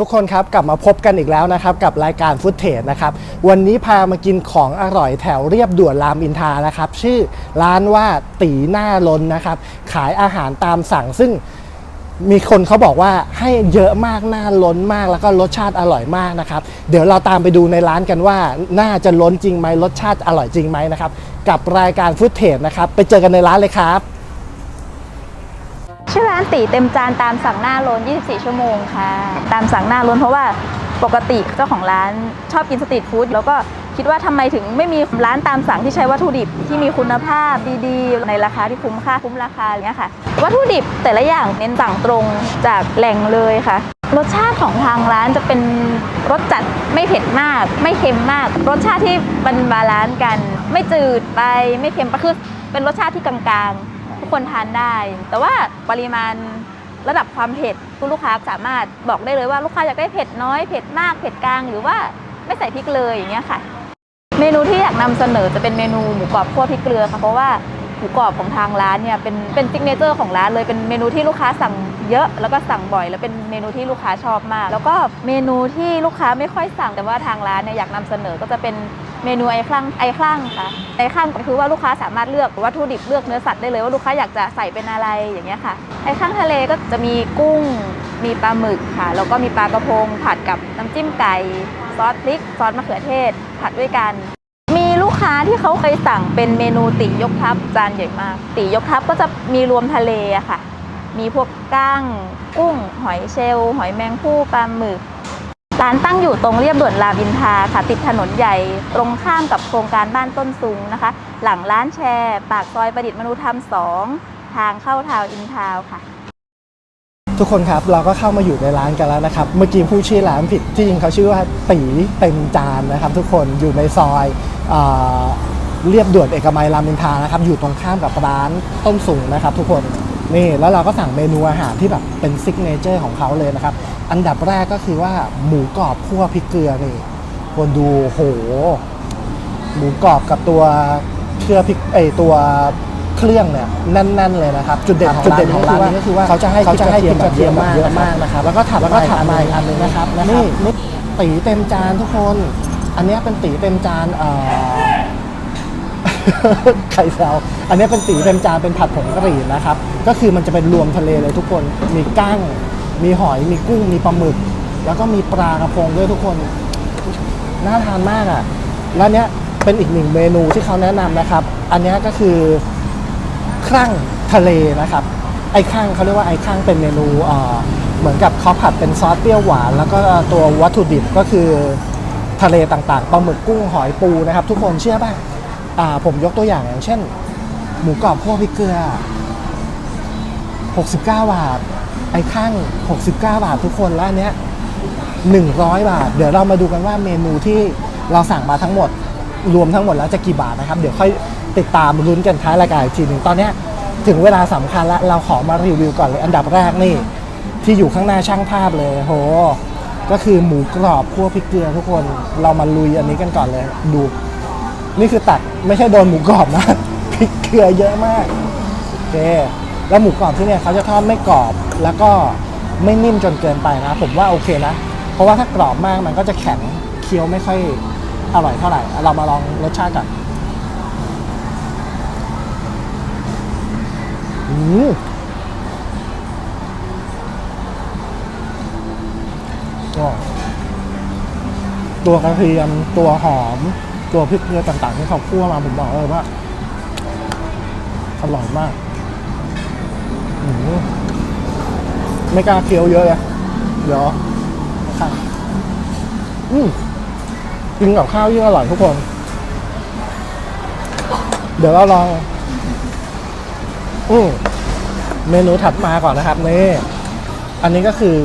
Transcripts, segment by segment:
ทุกคนครับกลับมาพบกันอีกแล้วนะครับกับรายการฟุตเทจนะครับวันนี้พามากินของอร่อยแถวเรียบด่วนรามอินทรานะครับชื่อร้านว่าตีหน้าล้นนะครับขายอาหารตามสั่งซึ่งมีคนเขาบอกว่าให้เยอะมากหน้าล้นมากแล้วก็รสชาติอร่อยมากนะครับเดี๋ยวเราตามไปดูในร้านกันว่าน่าจะล้นจริงไหมรสชาติอร่อยจริงไหมนะครับกับรายการฟุตเทจนะครับไปเจอกันในร้านเลยครับ ชื่อร้านตีเต็มจานตามสั่งหน้าล้น24 ชั่วโมงค่ะ ตามสั่งหน้าล้นเพราะว่าปกติเจ้าของร้านชอบกินสตรีทฟู้ดแล้วก็คิดว่าทำไมถึงไม่มีร้านตามสั่งที่ใช้วัตถุดิบที่มีคุณภาพดีๆ ในราคาที่คุ้มค่าคุ้มราคาอย่างเงี้ยค่ะ วัตถุดิบแต่ละอย่างเน้นสั่งตรงจากแหล่งเลยค่ะ รสชาติของทางร้านจะเป็นรสจัดไม่เผ็ดมาก ไม่เค็มมาก รสชาติที่มันบาลานซ์กัน ไม่จืดไปไม่เค็มไปคือเป็นรสชาติที่กลางๆ คนทานได้ แต่ว่าปริมาณระดับความเผ็ดคุณลูกค้าสามารถบอกได้เลยว่าลูกค้าอยากได้เผ็ดน้อยเผ็ดมากเผ็ดกลางหรือว่าไม่ใส่พริกเลยอย่างเงี้ยค่ะ เมนูที่อยากนำเสนอจะเป็นเมนูหมูกรอบคั่วพริกเกลือค่ะเพราะว่าหมูกรอบของทางร้านเนี่ยเป็นเป็นซิกเนเจอร์ของร้านเลยเป็นเมนูที่ลูกค้าสั่งเยอะ แล้วก็สั่งบ่อย แล้วเป็นเมนูที่ลูกค้าชอบมาก แล้วก็เมนูที่ลูกค้าไม่ค่อยสั่งแต่ว่าทางร้านเนี่ยอยากนำเสนอก็จะเป็น เมนูไอคลั่งไอคลั่งค่ะไอคลั่งก็คือว่าลูกค้าสามารถเลือกวัตถุดิบเลือกเนื้อสัตว์ได้เลยว่าลูกค้าอยากจะใส่เป็นอะไรอย่างเงี้ยค่ะไอคลั่งทะเลก็จะมีกุ้งมีปลาหมึกค่ะแล้วก็มีปลากระพงผัดกับน้ำจิ้มไก่ซอสพริกซอสมะเขือเทศ ผัดด้วยกัน มีลูกค้าที่เขาเคยสั่งเป็นเมนูติยกทัพจานใหญ่มากติยกทัพก็จะมีรวมทะเลอะค่ะ มีพวกก้างกุ้ง หอยเชลล์หอยแมงภู่ปลาหมึก ร้านตั้งอยู่ตรงเรียบด่วนรามอินทราค่ะ ติดถนนใหญ่ตรงข้ามกับโครงการบ้านต้นซุงนะคะ หลังร้านแชร์ ปากซอยประดิษฐ์มนุธรรมสองทางเข้าทาวน์อินทาวน์ค่ะ ทุกคนครับเราก็เข้ามาอยู่ในร้านกันแล้วนะครับ เมื่อกี้ผู้ชื่อร้านผิดที่จริงเขาชื่อว่าตีเต็มจานนะครับ ทุกคนอยู่ในซอยเออเรียบด่วนเอกมัยรามอินทรานะครับ อยู่ตรงข้ามกับร้านต้มสุงนะครับ ทุกคน นี่แล้วเราก็สั่งเมนูอาหารที่แบบเป็นซิกเนเจอร์ของเขาเลยนะครับ อันดับแรกก็คือว่าหมูกรอบคั่วพริกเกลือนี่คนดูโห หมูกรอบกับตัวเครือพริกไอตัวเครื่องเนี่ยแน่นๆเลยนะครับจุดเด่นจุดเด่นของร้านนี้ก็คือว่าเขาจะให้เขาจะให้พริกกระเทียมแบบเยอะมากนะครับ แล้วก็ถัดแล้วก็ถัดมาอีกอันหนึงนะครับนี่นี่ตีเต็มจานทุกคน อันเนี้ยเป็นตีเต็มจานเอ่อ ไข่แซวอันนี้เป็นตีเต็มจานเป็นผัดผงกะหรี่นะครับ ก็คือมันจะเป็นรวมทะเลเลยทุกคน มีกั้ง มีหอย มีกุ้ง มีปลาหมึก แล้วก็มีปลากระพงด้วยทุกคน น่าทานมากอะ แล้วเนี้ยเป็นอีกหนึ่งเมนูที่เขาแนะนำนะครับ อันนี้ก็คือครั่งทะเลนะครับ ไอ้ข้างเขาเรียกว่าไอ้ข้างเป็นเมนูเหมือนกับเขาผัดเป็นซอสเปรี้ยวหวาน แล้วก็ตัววัตถุดิบก็คือทะเลต่างๆปลาหมึกกุ้งหอยปูนะครับ ทุกคนเชื่อป่ะ ผมยกตัวอย่างอย่างเช่น หมูกรอบคั่วพริกเกลือ 69 บาท ไอ้ข้าง 69 บาททุกคนแล้วอันเนี้ย100 บาท เดี๋ยวเรามาดูกันว่าเมนูที่เราสั่งมาทั้งหมด รวมทั้งหมดแล้วจะกี่บาทนะครับ เดี๋ยวค่อยติดตามลุ้นกันท้ายรายการอีกทีหนึ่งตอนเนี้ยถึงเวลาสำคัญแล้วเราขอมารีวิวก่อนเลยอันดับแรกนี่ ที่อยู่ข้างหน้าช่างภาพเลยโหก็คือหมูกรอบคั่วพริกเกลือทุกคนเรามาลุยอันนี้กันก่อนเลยดู นี่คือตัดไม่ใช่โดนหมูกรอบนะพริกเกลือเยอะมากโอเคแล้วหมูกรอบที่เนี่ยเขาจะทอดไม่กรอบแล้วก็ไม่นิ่มจนเกินไปนะ ผมว่าโอเคนะ เพราะว่าถ้ากรอบมากมันก็จะแข็งเคี้ยวไม่ค่อยอร่อยเท่าไหร่ เรามาลองรสชาติกันอืมตัวกระเทียมตัวหอม ตัวพริกเกลือต่างๆที่เขาคั่วมาผมบอกเลยว่าอร่อยมากอืมไม่กล้าเคี้ยวเยอะเลยเดี๋ยวอืมกินกับข้าวยิ่งอร่อยทุกคน เดี๋ยวเราลอง อืมเมนูถัดมาก่อนนะครับนี่อันนี้ก็คือ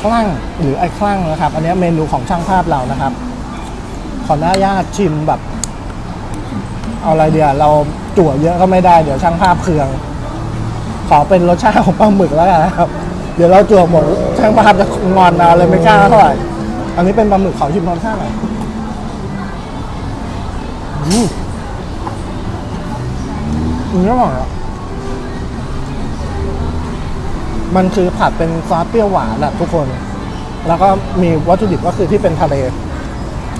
คลั่งหรือไอ้คลั่งนะครับ อันนี้เมนูของช่างภาพเรานะครับ ขออนุญาตชิมแบบ เอาอะไรเดียวเราจั่วเยอะก็ไม่ได้เดี๋ยวช่างภาพเคือง ขอเป็นรสชาติของปลาหมึกแล้วกันนะครับ เดี๋ยวเราจั่วหมดช่างภาพจะงอนเอาเลยไม่กล้าเท่าไหร่อันนี้เป็นปลาหมึกขอชิมรสชาติหน่อยอืมอืมอร่อยอะมันคือผัดเป็นซอสเปรี้ยวหวานอะทุกคน แล้วก็มีวัตถุดิบก็คือที่เป็นทะเล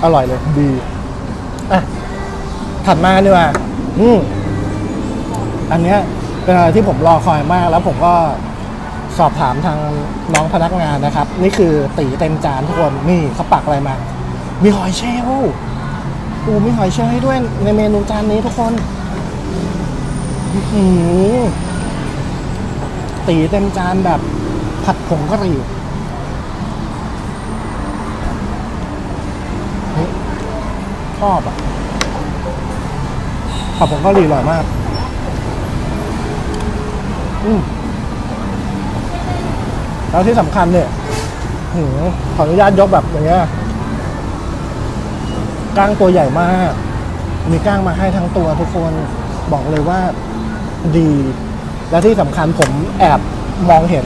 อร่อยเลยดีอะถัดมาดีกว่าอืมอันเนี้ยเป็นอะไรที่ผมรอคอยมาก แล้วผมก็สอบถามทางน้องพนักงานนะครับ นี่คือตีเต็มจานทุกคนนี่เขาปักอะไรมา มีหอยเชลล์อ้มีหอยเชลล์ให้ด้วยในเมนูจานนี้ทุกคนอื้อหือตีเต็มจานแบบผัดผงกะหรี่เฮ้ยช อบอะผัดผงกะหรี่อร่อยมาก อืมแล้วที่สำคัญเนี่ยหือขออนุญาตยกแบบอย่างเงี้ยก้างตัวใหญ่มาก มีก้างมาให้ทั้งตัวทุกคนบอกเลยว่าดี และที่สำคัญผมแอบมองเห็น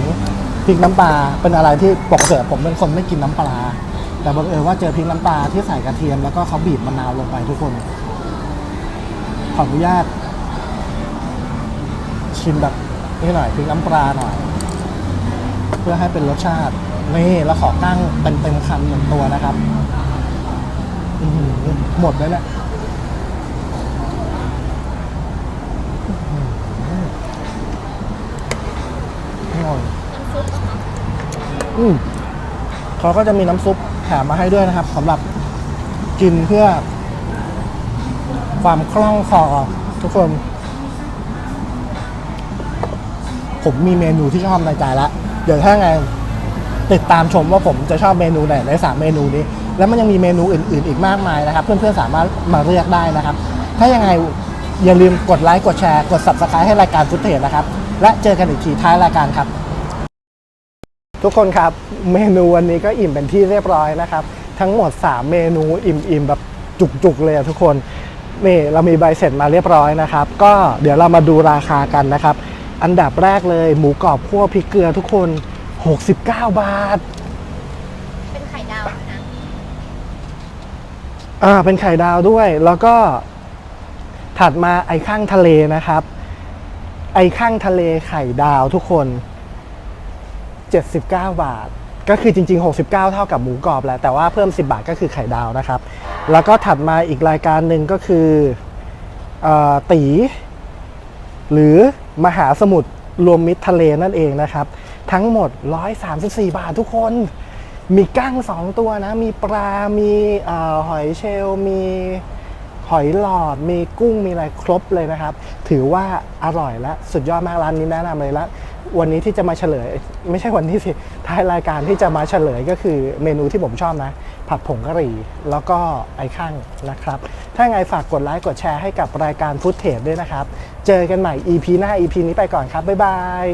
พริกน้ำปลาเป็นอะไรที่ปกติผมเป็นคนไม่กินน้ำปลา แต่บังเอิญว่าเจอพริกน้ำปลาที่ใส่กระเทียมแล้วก็เขาบีบมะนาวลงไปทุกคน ขออนุญาต ชิมแบบนี่หน่อยพริกน้ำปลาหน่อย เพื่อให้เป็นรสชาติ นี่แล้วขอตั้งเป็นเต็มคำหนึ่งตัวนะครับอื้อหือหมดแล้วแหละอื้อหืออร่อยอืมเขาก็จะมีน้ำซุป แถมมาให้ด้วยนะครับสำหรับกินเพื่อ ความคล่องคอทุกคน ผมมีเมนูที่ชอบในใจแล้วเดี๋ยวถ้าไงติดตามชมว่าผมจะชอบเมนูไหนในสามเมนูนี้ แล้วมันยังมีเมนูอื่น ๆ อีกมากมายนะครับ เพื่อนๆสามารถมาเลือกได้นะครับ ถ้ายังไงอย่าลืมกดไลค์กดแชร์ กด subscribe ให้รายการฟุตเทจนะครับ และเจอกันอีกทีท้ายรายการครับ ทุกคนครับเมนูวันนี้ก็อิ่มเป็นที่เรียบร้อยนะครับ ทั้งหมด 3 เมนูอิ่มๆแบบจุกๆเลยอะทุกคนนี่เรามีใบเสร็จมาเรียบร้อยนะครับ ก็เดี๋ยวเรามาดูราคากันนะครับ อันดับแรกเลยหมูกรอบคั่วพริกเกลือทุกคน 69 บาท เป็นไข่ดาวนะอ่าเป็นไข่ดาวด้วย แล้วก็ถัดมาไอ้ข้างทะเลนะครับ ไอ้ข้างทะเลไข่ดาวทุกคน 79 บาท ก็คือจริง ๆ 69 เท่ากับหมูกรอบแหละแต่ว่าเพิ่ม 10 บาทก็คือไข่ดาวนะครับ แล้วก็ถัดมาอีกรายการหนึ่งก็คืออตี หรือมหาสมุทรรวมมิตรทะเลนั่นเองนะครับ ทั้งหมด 134 บาททุกคน มีกั้งสองตัวนะ มีปลา มีอหอยเชลล์มีหอยหลอด มีกุ้งมีอะไรครบเลยนะครับ ถือว่าอร่อยและสุดยอดมากร้านนี้แนะนำเลยและ วันนี้ที่จะมาเฉลย ไม่ใช่วันนี้สิท้ายรายการที่จะมาเฉลยก็คือเมนูที่ผมชอบนะ ผัดผงกะหรี่ แล้วก็ไอ้ข้างนะครับ ถ้าไงฝากกดไลค์กดแชร์ให้กับรายการฟุตเทปด้วยนะครับ เจอกันใหม่ EP หน้า EP นี้ไปก่อนครับ บ๊ายบาย